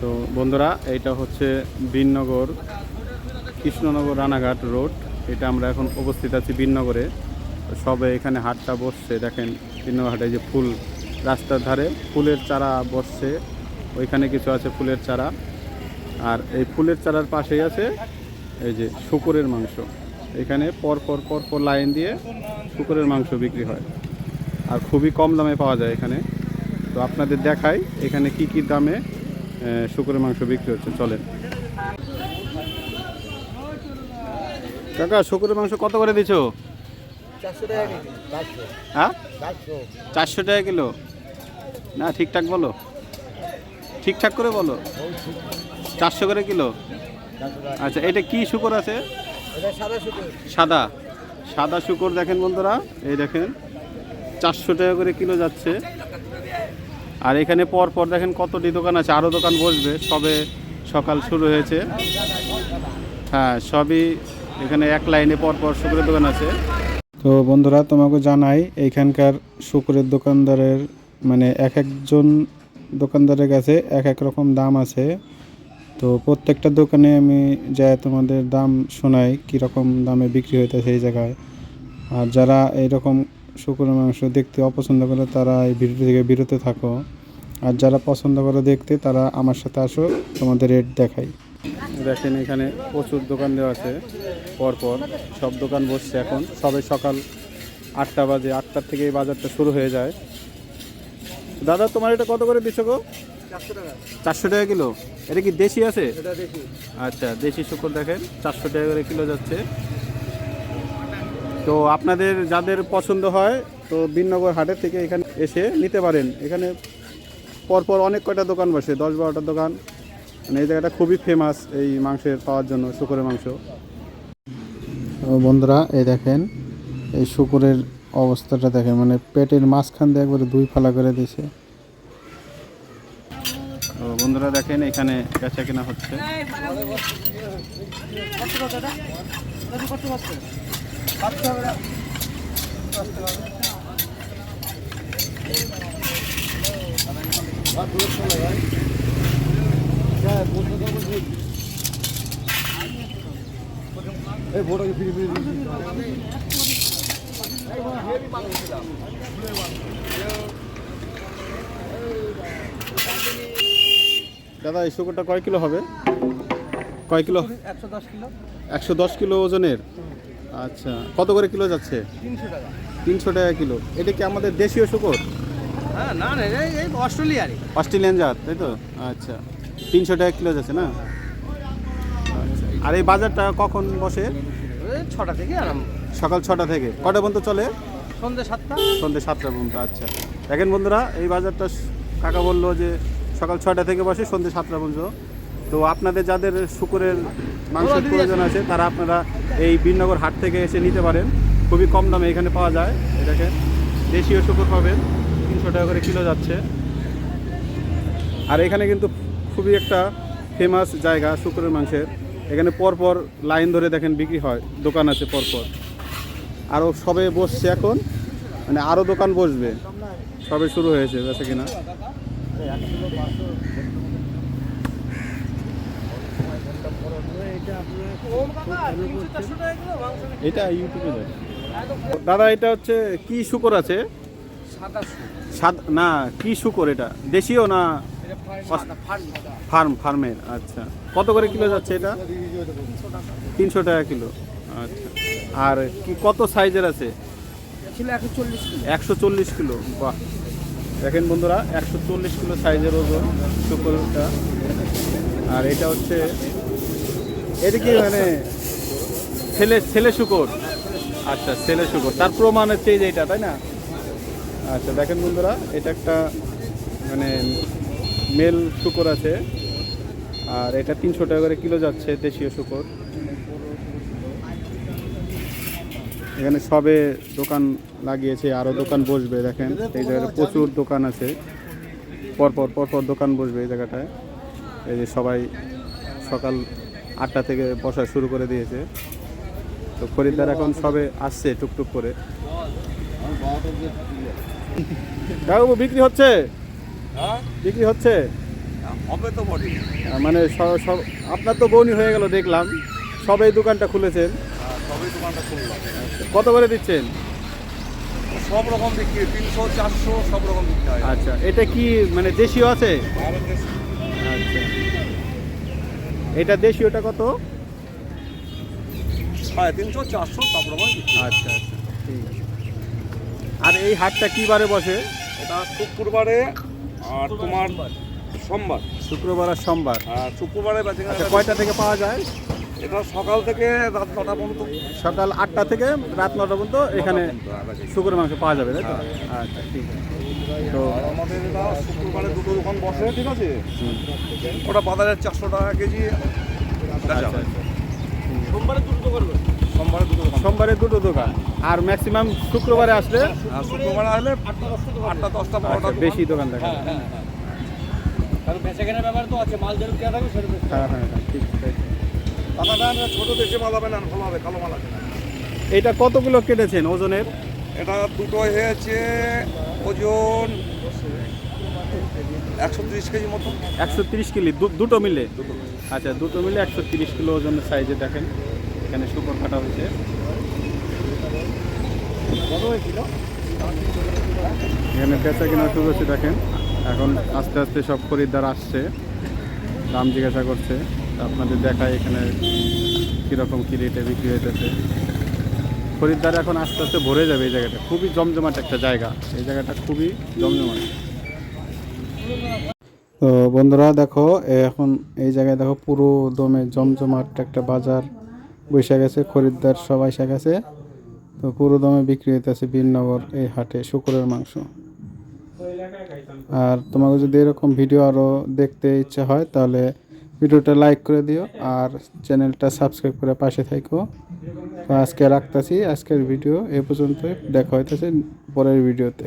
তো বন্ধুরা, এইটা হচ্ছে বিননগর, কৃষ্ণনগর রানাঘাট রোড। এটা আমরা এখন উপস্থিত আছি বিননগরে। সবে এখানে হাটটা বসছে, দেখেন বিননগর হাটে যে ফুল রাস্তার ধারে, ফুলের চারা বসছে। ওইখানে কিছু আছে ফুলের চারা। আর এই ফুলের চারার পাশেই আছে এই যে শুকুরের মাংস। এখানে পর পর পর পর লাইন দিয়ে শুকুরের মাংস বিক্রি হয়। আর খুবই কম দামে পাওয়া যায় এখানে। তো আপনাদের দেখাই এখানে কি কি দামে শুকুরের মাংস বিক্রি হচ্ছে চলেন। কাকা শুকুরের মাংস কত করে দিছো? চারশো টাকা হ্যাঁ? চারশো টাকা কিলো? না ঠিকঠাক বলো। ঠিকঠাক করে বলো। চারশো করে কিলো? আচ্ছা এটা কি শুকর আছে? সাদা সাদা। সাদা শুকর দেখেন বন্ধুরা এই দেখেন চারশো টাকা করে কিলো যাচ্ছে। আর এখানে পর পর দেখেন কতটি দোকান আছে, আরও দোকান বসবে, সবে সকাল শুরু হয়েছে। হ্যাঁ সবই এখানে এক লাইনে পর পর শুকুরের দোকান আছে। তো বন্ধুরা, তোমাকে জানাই এইখানকার শুকুরের দোকানদারের মানে এক একজন দোকানদারের কাছে এক এক রকম দাম আছে। তো প্রত্যেকটা দোকানে আমি যাই, তোমাদের দাম শোনাই, কীরকম দামে বিক্রি হইতে সেই জায়গায়। আর যারা এইরকম শুকুরের মাংস দেখতে অপছন্দ করে তারা এই ভিডিও থেকে বিরত থাকো। আর যারা পছন্দ করে দেখতে তারা আমার সাথে আসো তোমাদের রেট দেখাই। দেখেন এখানে প্রচুর দোকান দেওয়া আছে। পরপর সব দোকান বসছে এখন। সবে সকাল আটটা বাজে আটটার থেকে এই বাজারটা শুরু হয়ে যায়। দাদা তোমার এটা কত করে দিচ্ছ গো? চারশো টাকা। কিলো? এটা কি দেশি আছে? আচ্ছা দেশি শুকর দেখেন চারশো টাকা করে কিলো যাচ্ছে। তো আপনাদের যাদের পছন্দ হয় তো বিননগর হাটের থেকে এখানে এসে নিতে পারেন। এখানে পরপর অনেক কয়টা দোকান বসে দশ বারোটা দোকান। মানে এই জায়গাটা খুবই ফেমাস এই মাংসের পাওয়ার জন্য শুকরের মাংস। বন্ধুরা এই দেখেন এই শুকুরের অবস্থাটা দেখেন মানে পেটের মাঝখান দিয়ে একবারে দুই ফালা করে দিয়েছে। তো বন্ধুরা দেখেন এখানে বেচা কেনা হচ্ছে। এই ভোটাকে ফিরে ফিরে দাদা এই শুকরটা কয় কিলো হবে? কয় কিলো? একশো দশ কিলো। একশো দশ কিলো ওজনের? আচ্ছা কত করে কিলো যাচ্ছে? তিনশো টাকা। তিনশো টাকা কিলো। এটা কি আমাদের দেশীয় শুকর? হ্যাঁ না না এই অস্ট্রেলিয়ারই। অস্ট্রেলিয়ান জাত তাই তো? আচ্ছা তিনশো টাকা কিলো যাচ্ছে না? আচ্ছা আর এই বাজারটা কখন বসে? ছটা থেকে আরাম সকাল ছটা থেকে। কটা পর্যন্ত চলে? সন্ধ্যে সাতটা। সন্ধ্যে সাতটা পর্যন্ত আচ্ছা। দেখেন বন্ধুরা এই বাজারটা কাকা বলল যে সকাল ছয়টা থেকে বসে সন্ধ্যে সাতটা পর্যন্ত। তো আপনাদের যাদের শুকুরের মাংসের প্রয়োজন আছে তারা আপনারা এই বীরনগর হাট থেকে এসে নিতে পারেন। খুবই কম দামে এখানে পাওয়া যায়। এটাকে দেশীয় শুকুর পাবেন। তিনশো টাকা করে কিলো যাচ্ছে। আর এখানে কিন্তু খুবই একটা ফেমাস জায়গা শুকুরের মাংসের। এখানে পরপর লাইন ধরে দেখেন বিক্রি হয়। দোকান আছে পরপর। আরও সবে বসছে এখন। মানে আরও দোকান বসবে। সবে শুরু হয়েছে বেচা কিনা। এটা ইউটিউবে দাদা, এটা হচ্ছে কি শুকর আছে? না, কি শুকর এটা? দেশীয় না ফার্ম, ফার্মের? আচ্ছা। কত করে কিলো যাচ্ছে এটা? তিনশো টাকা কিলো। আচ্ছা। আর কি, কত সাইজের আছে? একশো চল্লিশ কিলো। বাহ। দেখেন বন্ধুরা, একশো চল্লিশ কিলো সাইজের ওজন শুকরটা। আর এটা হচ্ছে এটা কি মানে ছেলে ছেলে শুকর? আচ্ছা ছেলে শুকর। তার প্রমাণ হচ্ছে এই যে এটা, তাই না? আচ্ছা দেখেন বন্ধুরা, এটা একটা মানে মেল শুকর আছে, আর এটা তিনশো টাকা করে কিলো যাচ্ছে দেশীয় শুকর। এখানে সবে দোকান লাগিয়েছে আরও দোকান বসবে, দেখেন। এই জায়গায় প্রচুর দোকান আছে। পরপর পরপর দোকান বসবে এই জায়গাটায়। এই যে সবাই সকাল আটটা থেকে বসা শুরু করে দিয়েছে। তো খরিদ্দার এখন সবে আসছে টুকটুক করে। কাকু বিক্রি হচ্ছে? হ্যাঁ? বিক্রি হচ্ছে? মানে সব আপনার তো বৌনি হয়ে গেল দেখলাম। সবাই দোকানটা খুলেছেন। খুললাম। কত করে দিচ্ছেন? সব রকম বিক্রি তিনশো চারশো সব রকম বিক্রি আচ্ছা এটা কি মানে দেশীয় আছে? আচ্ছা। এটা দেশি ওটা কত? সাড়ে তিনশো চারশো তারপর আচ্ছা আচ্ছা ঠিক। আছে আর এই হাটটা কী বারে বসে? এটা শুক্রবারে আর তোমার সোমবার। শুক্রবার আর সোমবার। আর শুক্রবারে আচ্ছা কয়টা থেকে পাওয়া যায়? এটা সকাল থেকে রাত নটা পর্যন্ত। সকাল আটটা থেকে রাত নটা পর্যন্ত এখানে বেচে। শুকুরের মাংস পাওয়া যাবে তাই তো? আচ্ছা ঠিক আছে। তো আমাদের এটা শুক্রবারে দুটো দোকান বসে ঠিক আছে? ওটা বাজারে চারশো টাকা কেজি। আচ্ছা হয়। আচ্ছা সোমবারে দুটো দোকান সোমবারে দুটো দোকান। সোমবারে দুটো দোকান। আর ম্যাক্সিমাম শুক্রবারে আসলে আর শুক্রবারে আসলে আটটা দশটা বারোটা আচ্ছা, বেশি দোকান দেখা হ্যাঁ হ্যাঁ হ্যাঁ। কারণ বেচা কেনার ব্যাপার তো আছে মাল যেরকম কেনা থাকবে সেরকম। হ্যাঁ হ্যাঁ হ্যাঁ ঠিক ঠিক। ছোট দেশে মাল হবে না ভালো হবে কালো মাল আছে না। এটা কতগুলো কেটেছেন ওজনের? এটা দুটো হয়েছে ওজন একশো তিরিশ কেজি মতো। একশো তিরিশ কিলো দুটো মিলে? আচ্ছা দুটো মিলে একশো তিরিশ কিলো ওজনের সাইজে দেখেন। এখানে শুকর কাটা হয়েছে। কত এখানে বেচা কিনা শুরু হচ্ছে দেখেন। এখন আস্তে আস্তে সব খরিদ্দার আসছে। দাম জিজ্ঞাসা করছে। আপনাদের দেখায় এখানে কীরকম কী রেটে বিক্রি হইতেছে। খরিদ্দার এখন আস্তে আস্তে ভরে যাবে এই জায়গাটা। খুবই জমজমাট একটা জায়গা। এই জায়গাটা খুবই জমজমাট। তো বন্ধুরা দেখো এখন এই জায়গায় দেখো পুরো দমে জমজমাট একটা বাজার বসে গেছে, খরিদ্দার সবাই এসে গেছে। তো পুরো দমে বিক্রি হইতেছে বীরনগর এই হাটে শুকুরের মাংস। আর তোমাকে যদি এরকম ভিডিও আরও দেখতে ইচ্ছা হয়, তাহলে ভিডিওটা লাইক করে দিও আর চ্যানেলটা সাবস্ক্রাইব করে পাশে থাকো। তো আজকে রাখতেছি, আজকের ভিডিও এ পর্যন্ত দেখা হইতেছে পরের ভিডিওতে।